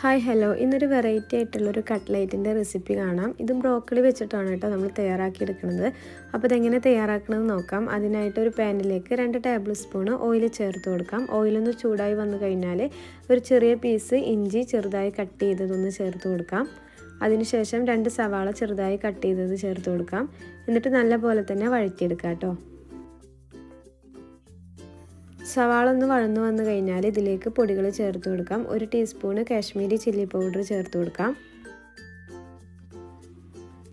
Hi hello. ഇന്നൊരു variety ആയിട്ടുള്ളൊരു കട്ട്ലൈറ്റിന്റെ recipe കാണാം. ഇത് ബ്രോക്കളി വെച്ചിട്ടാണ് കേട്ടോ നമ്മൾ തയ്യാറാക്കിയെടുക്കുന്നത്. അപ്പോൾ ഇതെങ്ങനെ തയ്യാറാക്കണമെന്ന് നോക്കാം. അതിനായിട്ട് ഒരു പാനിലേക്ക് രണ്ട് ടേബിൾ സ്പൂൺ ഓയിൽ ചേർത്ത് കൊടുക്കാം. ഓയിലൊന്ന് ചൂടായി വന്നു കഴിഞ്ഞാൽ ഒരു ചെറിയ പീസ് ഇഞ്ചി ചെറുതായി കട്ട് ചെയ്തതൊന്ന് ചേർത്ത് കൊടുക്കാം. അതിനുശേഷം രണ്ട് സവാള ചെറുതായി കട്ട് ചെയ്തത് ചേർത്ത് കൊടുക്കാം. എന്നിട്ട് നല്ല പോലെ തന്നെ വഴറ്റിയെടുക്കാം കേട്ടോ. സവാള ഒന്ന് വഴന്നു വന്നു കഴിഞ്ഞാൽ ഇതിലേക്ക് പൊടികൾ ചേർത്ത് കൊടുക്കാം. ഒരു ടീസ്പൂണ് കാശ്മീരി ചില്ലി പൗഡർ ചേർത്ത് കൊടുക്കാം.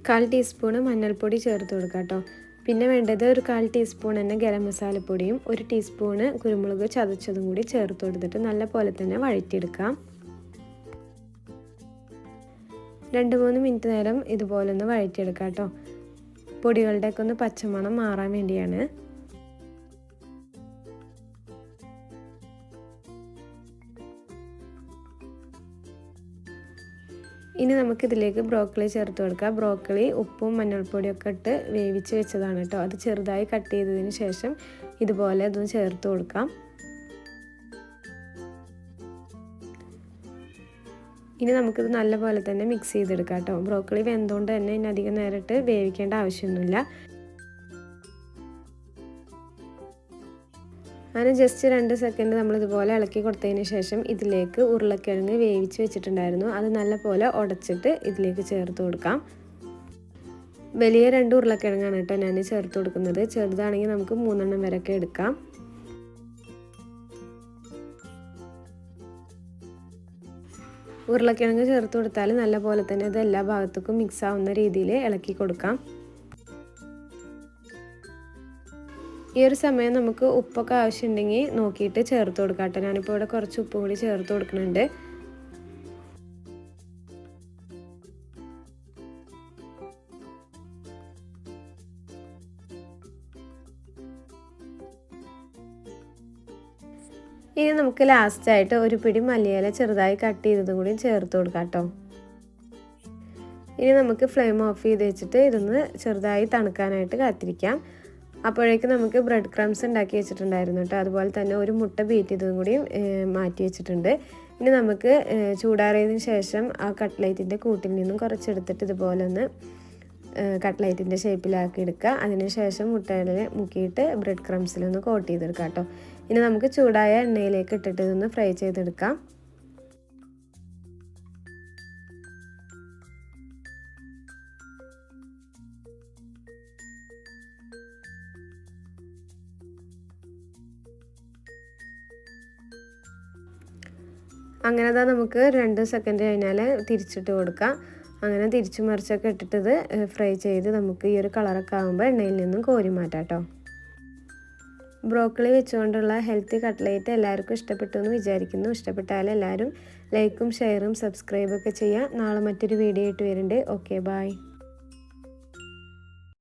കാൽ ടീസ്പൂണ് മഞ്ഞൾപ്പൊടി ചേർത്ത് കൊടുക്കാം കേട്ടോ. പിന്നെ വേണ്ടത് ഒരു കാൽ ടീസ്പൂൺ തന്നെ ഗരം മസാലപ്പൊടിയും ഒരു ടീസ്പൂണ് കുരുമുളക് ചതച്ചതും കൂടി ചേർത്ത് കൊടുത്തിട്ട് നല്ല പോലെ തന്നെ വഴറ്റിയെടുക്കാം. രണ്ട് മൂന്ന് മിനിറ്റ് നേരം ഇതുപോലെ ഒന്ന് വഴറ്റിയെടുക്കാം കേട്ടോ. പൊടികളുടെയൊക്കെ ഒന്ന് പച്ചമണം മാറാൻ വേണ്ടിയാണ്. ഇനി നമുക്കിതിലേക്ക് ബ്രോക്കളി ചേർത്ത് കൊടുക്കാം. ബ്രോക്കളി ഉപ്പും മഞ്ഞൾപ്പൊടിയൊക്കെ ഇട്ട് വേവിച്ച് വെച്ചതാണ് കേട്ടോ. അത് ചെറുതായി കട്ട് ചെയ്തതിന് ശേഷം ഇതുപോലെ അതൊന്ന് ചേർത്ത് കൊടുക്കാം. ഇനി നമുക്കിത് നല്ലപോലെ തന്നെ മിക്സ് ചെയ്തെടുക്കാം കേട്ടോ. ബ്രോക്കളി വെന്തുകൊണ്ട് തന്നെ ഇനി അധികം നേരിട്ട് വേവിക്കേണ്ട ആവശ്യമൊന്നുമില്ല. അങ്ങനെ ജസ്റ്റ് രണ്ട് സെക്കൻഡ് നമ്മൾ ഇതുപോലെ ഇളക്കി കൊടുത്തതിന് ശേഷം ഇതിലേക്ക് ഉരുളക്കിഴങ്ങ് വേവിച്ച് വെച്ചിട്ടുണ്ടായിരുന്നു. അത് നല്ലപോലെ ഉടച്ചിട്ട് ഇതിലേക്ക് ചേർത്ത് കൊടുക്കാം. വലിയ രണ്ട് ഉരുളക്കിഴങ്ങാണ് കേട്ടോ ഞാൻ ചേർത്ത് കൊടുക്കുന്നത്. ചെറുതാണെങ്കിൽ നമുക്ക് മൂന്നെണ്ണം വരെയൊക്കെ എടുക്കാം. ഉരുളക്കിഴങ്ങ് ചേർത്ത് കൊടുത്താൽ നല്ല പോലെ തന്നെ ഇത് എല്ലാ ഭാഗത്തേക്കും മിക്സ് ആവുന്ന രീതിയിൽ ഇളക്കി കൊടുക്കാം. ഈ ഒരു സമയം നമുക്ക് ഉപ്പൊക്കെ ആവശ്യമുണ്ടെങ്കിൽ നോക്കിയിട്ട് ചേർത്ത് കൊടുക്കാം കേട്ടോ. ഞാനിപ്പോൾ ഇവിടെ കുറച്ച് ഉപ്പും കൂടി ചേർത്ത് കൊടുക്കുന്നുണ്ട്. ഇനി നമുക്ക് ലാസ്റ്റായിട്ട് ഒരു പിടി മല്ലിയില ചെറുതായി കട്ട് ചെയ്തതും കൂടി ചേർത്ത് കൊടുക്കാം കേട്ടോ. ഇനി നമുക്ക് ഫ്ലെയിം ഓഫ് ചെയ്ത് വെച്ചിട്ട് ഇതൊന്ന് ചെറുതായി തണുക്കാനായിട്ട് കാത്തിരിക്കാം. അപ്പോഴേക്കും നമുക്ക് ബ്രെഡ് ക്രംസ് ഉണ്ടാക്കി വെച്ചിട്ടുണ്ടായിരുന്നു കേട്ടോ. അതുപോലെ തന്നെ ഒരു മുട്ട ബീറ്റ് ചെയ്തതും കൂടിയും മാറ്റി വെച്ചിട്ടുണ്ട്. ഇനി നമുക്ക് ചൂടാറിയതിന് ശേഷം ആ കട്ട്ലൈറ്റിന്റെ കൂട്ടിൽ നിന്നും കുറച്ചെടുത്തിട്ട് ഇതുപോലെ ഒന്ന് കട്ട്ലൈറ്റിന്റെ ഷേപ്പിലാക്കി എടുക്കുക. അതിനുശേഷം മുട്ടകളിൽ മുക്കിയിട്ട് ബ്രെഡ് ക്രംസിലൊന്ന് കോട്ട് ചെയ്തെടുക്കാം കേട്ടോ. ഇനി നമുക്ക് ചൂടായ എണ്ണയിലേക്ക് ഇട്ടിട്ട് ഇതൊന്ന് ഫ്രൈ ചെയ്തെടുക്കാം. അങ്ങനെ അതാ നമുക്ക് രണ്ട് സെക്കൻഡ് കഴിഞ്ഞാൽ തിരിച്ചിട്ട് കൊടുക്കാം. അങ്ങനെ തിരിച്ചു മറിച്ചൊക്കെ ഇട്ടിട്ടത് ഫ്രൈ ചെയ്ത് നമുക്ക് ഈ ഒരു കളറൊക്കെ ആകുമ്പോൾ എണ്ണയിൽ നിന്നും കോരി മാറ്റാം കേട്ടോ ബ്രോക്കളി വെച്ചുകൊണ്ടുള്ള ഹെൽത്തി കട്ട്ലേറ്റ് എല്ലാവർക്കും ഇഷ്ടപ്പെട്ടു എന്ന് വിചാരിക്കുന്നു. ഇഷ്ടപ്പെട്ടാൽ എല്ലാവരും ലൈക്കും ഷെയറും സബ്സ്ക്രൈബൊക്കെ ചെയ്യുക നാളെ മറ്റൊരു വീഡിയോ ആയിട്ട് വരുന്നുണ്ട്. Okay bye